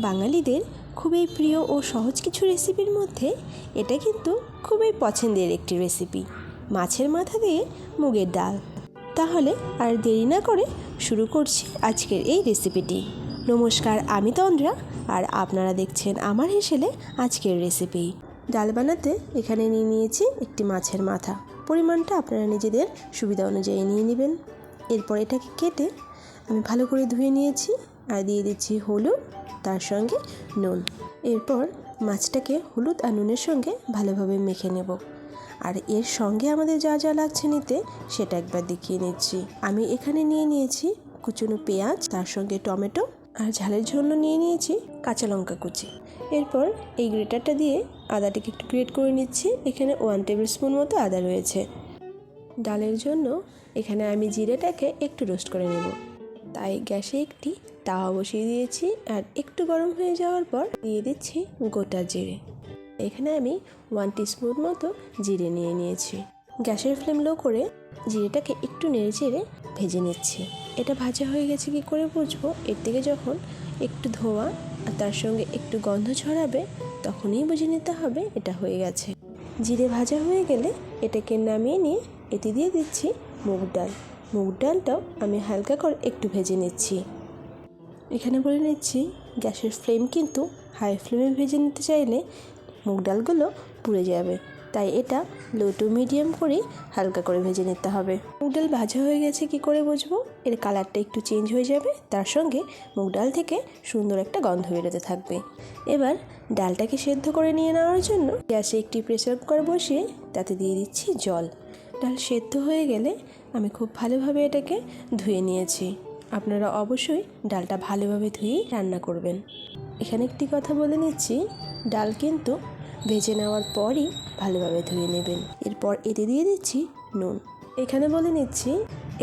বাঙালিদের খুবই প্রিয় ও সহজ কিছু রেসিপির মধ্যে এটা কিন্তু খুবই পছন্দের একটি রেসিপি, মাছের মাথা দিয়ে মুগের ডাল। তাহলে আর দেরি না করে শুরু করছি আজকের এই রেসিপিটি। নমস্কার, আমি তন্দ্রা আর আপনারা দেখছেন আমার হেসেলে আজকের রেসিপি। ডাল বানাতে এখানে নিয়ে নিয়েছি একটি মাছের মাথা। পরিমাণটা আপনারা নিজেদের সুবিধা অনুযায়ী নিয়ে নেবেন। এরপর এটাকে কেটে আমি ভালো করে ধুয়ে নিয়েছি। আর দিয়ে দিচ্ছি হলুদ, তার সঙ্গে নুন। এরপর মাছটাকে হলুদ আর নুনের সঙ্গে ভালোভাবে মেখে নেব। আর এর সঙ্গে আমাদের যা যা লাগছে নিতে, সেটা একবার দেখিয়ে নিচ্ছি। আমি এখানে নিয়ে নিয়েছি কুচুনো পেঁয়াজ, তার সঙ্গে টমেটো আর ঝালের জন্য নিয়ে নিয়েছি কাঁচা লঙ্কা কুচি। এরপর এই গ্রেটারটা দিয়ে আদাটাকে একটু গ্রেট করে নিচ্ছি। এখানে ওয়ান টেবিল স্পুন মতো আদা রয়েছে। ডালের জন্য এখানে আমি জিরেটাকে একটু রোস্ট করে নেব। তাই গ্যাসে একটি তাওয়া বসিয়ে দিয়েছি আর একটু গরম হয়ে যাওয়ার পর দিয়ে দিচ্ছি গোটা জিরে। এখানে আমি ওয়ান টিস্পুন মতো জিরে নিয়ে নিয়েছি। গ্যাসের ফ্লেম লো করে জিরেটাকে একটু নেড়ে চেড়ে ভেজে নিচ্ছি। এটা ভাজা হয়ে গেছে কি করে বুঝব? এর থেকে যখন একটু ধোয়া আর তার সঙ্গে একটু গন্ধ ছড়াবে, তখনই বুঝে নিতে হবে এটা হয়ে গেছে। জিরে ভাজা হয়ে গেলে এটাকে নামিয়ে নিয়ে এতে দিয়ে দিচ্ছি মুগ ডাল। মুগ ডালটাও আমি হালকা করে একটু ভেজে নিচ্ছি। এখানে বলে নিচ্ছি, গ্যাসের ফ্লেম কিন্তু হাই ফ্লেমে ভেজে নিতে চাইলে মুগ ডালগুলো পুড়ে যাবে। তাই এটা লো টু মিডিয়াম করেই হালকা করে ভেজে নিতে হবে। মুগ ডাল ভাজা হয়ে গেছে, কি করে বুঝব? এর কালারটা একটু চেঞ্জ হয়ে যাবে, তার সঙ্গে মুগ ডাল থেকে সুন্দর একটা গন্ধ বেরোতে থাকবে। এবার ডালটাকে সেদ্ধ করে নিয়ে নেওয়ার জন্য গ্যাসে একটি প্রেসার কুকার বসিয়ে তাতে দিয়ে দিচ্ছি জল। ডাল সেদ্ধ হয়ে গেলে আমি খুব ভালোভাবে এটাকে ধুয়ে নিয়েছি। আপনারা অবশ্যই ডালটা ভালোভাবে ধুয়েই রান্না করবেন। এখানে একটি কথা বলে নিচ্ছি, ডাল কিন্তু ভেজে নেওয়ার পরই ভালোভাবে ধুয়ে নেবেন। এরপর এতে দিয়ে দিচ্ছি নুন। এখানে বলে নিচ্ছি,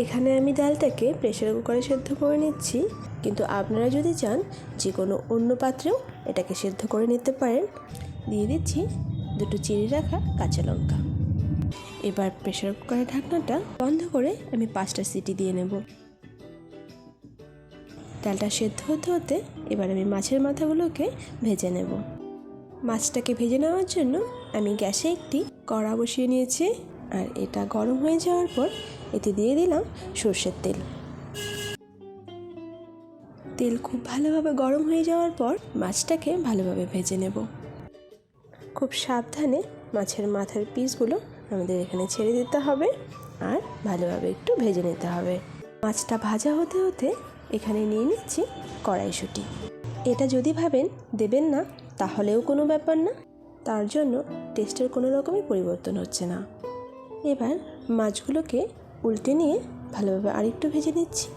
এখানে আমি ডালটাকে প্রেসার কুকারে সেদ্ধ করে নিচ্ছি। কিন্তু আপনারা যদি চান যে কোনো অন্য পাত্রেও এটাকে সেদ্ধ করে নিতে পারেন। দিয়ে দিচ্ছি দুটো চিড়ে রাখা কাঁচা লঙ্কা। এবার প্রেশার কুকারের ঢাকনাটা বন্ধ করে আমি পাঁচটা সিটি দিয়ে নেব। ডালটা সেদ্ধ হতে হতে এবার আমি মাছের মাথাগুলোকে ভেজে নেব। মাছটাকে ভেজে নেওয়ার জন্য আমি গ্যাসে একটি কড়া বসিয়ে নিয়েছি আর এটা গরম হয়ে যাওয়ার পর এতে দিয়ে দিলাম সর্ষের তেল। তেল খুব ভালোভাবে গরম হয়ে যাওয়ার পর মাছটাকে ভালোভাবে ভেজে নেব। খুব সাবধানে মাছের মাথার পিসগুলো আমাদের এখানে ছেড়ে দিতে হবে আর ভালোভাবে একটু ভেজে নিতে হবে। মাছটা ভাজা হতে হতে এখানে নিয়ে নিচ্ছি কড়াইশুঁটি। এটা যদি ভাবেন দেবেন না, তাহলেও কোনো ব্যাপার না। তার জন্য টেস্টের কোনো রকমই পরিবর্তন হচ্ছে না। এবার মাছগুলোকে উল্টে নিয়ে ভালোভাবে আরেকটু ভেজে নিচ্ছি।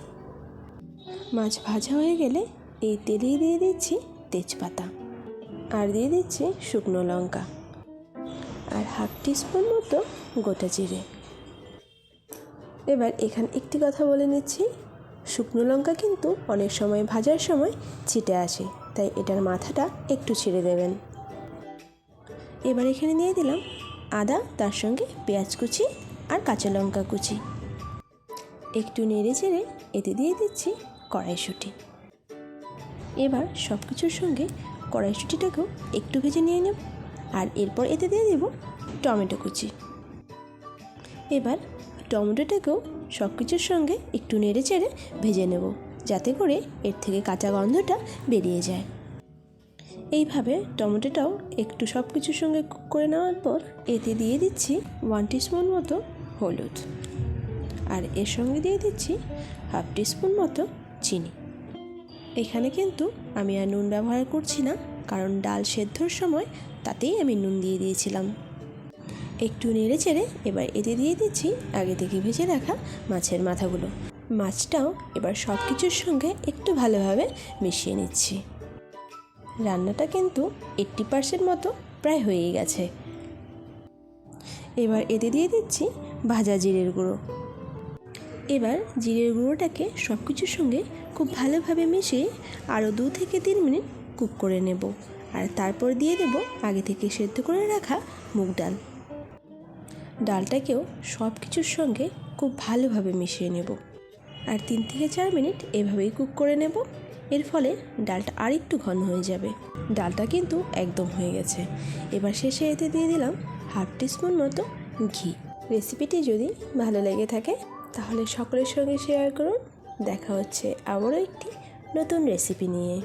মাছ ভাজা হয়ে গেলে এই তেলেই দিয়ে দিচ্ছি তেজপাতা। আর দিয়ে দিচ্ছি শুকনো লঙ্কা। আর হাফ টিস্পুন মতো গোটা জিরে। এবার এখানে একটি কথা বলে নিচ্ছি। শুকনো লঙ্কা কিন্তু অনেক সময় ভাজার সময় ছিটে আসে, তাই এটার মাথাটা একটু ছিঁড়ে দেবেন। এবার এখানে দিয়ে দিলাম আদা, তার সঙ্গে পেঁয়াজ কুচি আর কাঁচা লঙ্কা কুচি। একটু নেড়ে চেড়ে এতে দিয়ে দিচ্ছি কড়াইশুঁটি। এবার সব কিছুর সঙ্গে কড়াইশুঁটিটাকেও একটু ভেজে নিয়ে নেব। আর এরপর এতে দিয়ে দেব টমেটো কুচি। এবার টমেটোটাকেও সব কিছুর সঙ্গে একটু নেড়ে চেড়ে ভেজে নেব, যাতে করে এর থেকে কাঁচা গন্ধটা বেরিয়ে যায়। এইভাবে টমেটোটাও একটু সব কিছুর সঙ্গে করে নেওয়ার পর এতে দিয়ে দিচ্ছি ওয়ান টিস্পুন মতো হলুদ। আর এর সঙ্গে দিয়ে দিচ্ছি হাফ টিস্পুন মতো চিনি। এখানে কিন্তু আমি আর নুন ব্যবহার করছি না। কারণ ডাল সেদ্ধর সময় তাতেই আমি নুন দিয়ে দিয়েছিলাম। একটু নেড়ে চেড়ে এবার এতে দিয়ে দিচ্ছি আগে থেকে ভেজে রাখা মাছের মাথাগুলো। মাছটাও এবার সব কিছুর সঙ্গে একটু ভালোভাবে মিশিয়ে নিচ্ছি। রান্নাটা কিন্তু এইট্টি পার্সেন্ট মতো প্রায় হয়েই গেছে। এবার এতে দিয়ে দিচ্ছি ভাজা জিরের গুঁড়ো। এবার জিরের গুঁড়োটাকে সব কিছুর সঙ্গে খুব ভালোভাবে মিশিয়ে আরও দু থেকে তিন মিনিট কুক করে নেব। আর তারপর দিয়ে দেব আগে থেকে সেদ্ধ করে রাখা মুগ ডাল। ডালটাকেও সব কিছুর সঙ্গে খুব ভালোভাবে মিশিয়ে নেব। আর তিন থেকে চার মিনিট এভাবেই কুক করে নেব। এর ফলে ডালটা আরেকটু ঘন হয়ে যাবে। ডালটা কিন্তু একদম হয়ে গেছে। এবার শেষে এতে দিয়ে দিলাম হাফ টিস্পুন মতো ঘি। রেসিপিটি যদি ভালো লেগে থাকে, তাহলে সকলের সঙ্গে শেয়ার করুন। দেখা হচ্ছে আবারও একটি নতুন রেসিপি নিয়ে।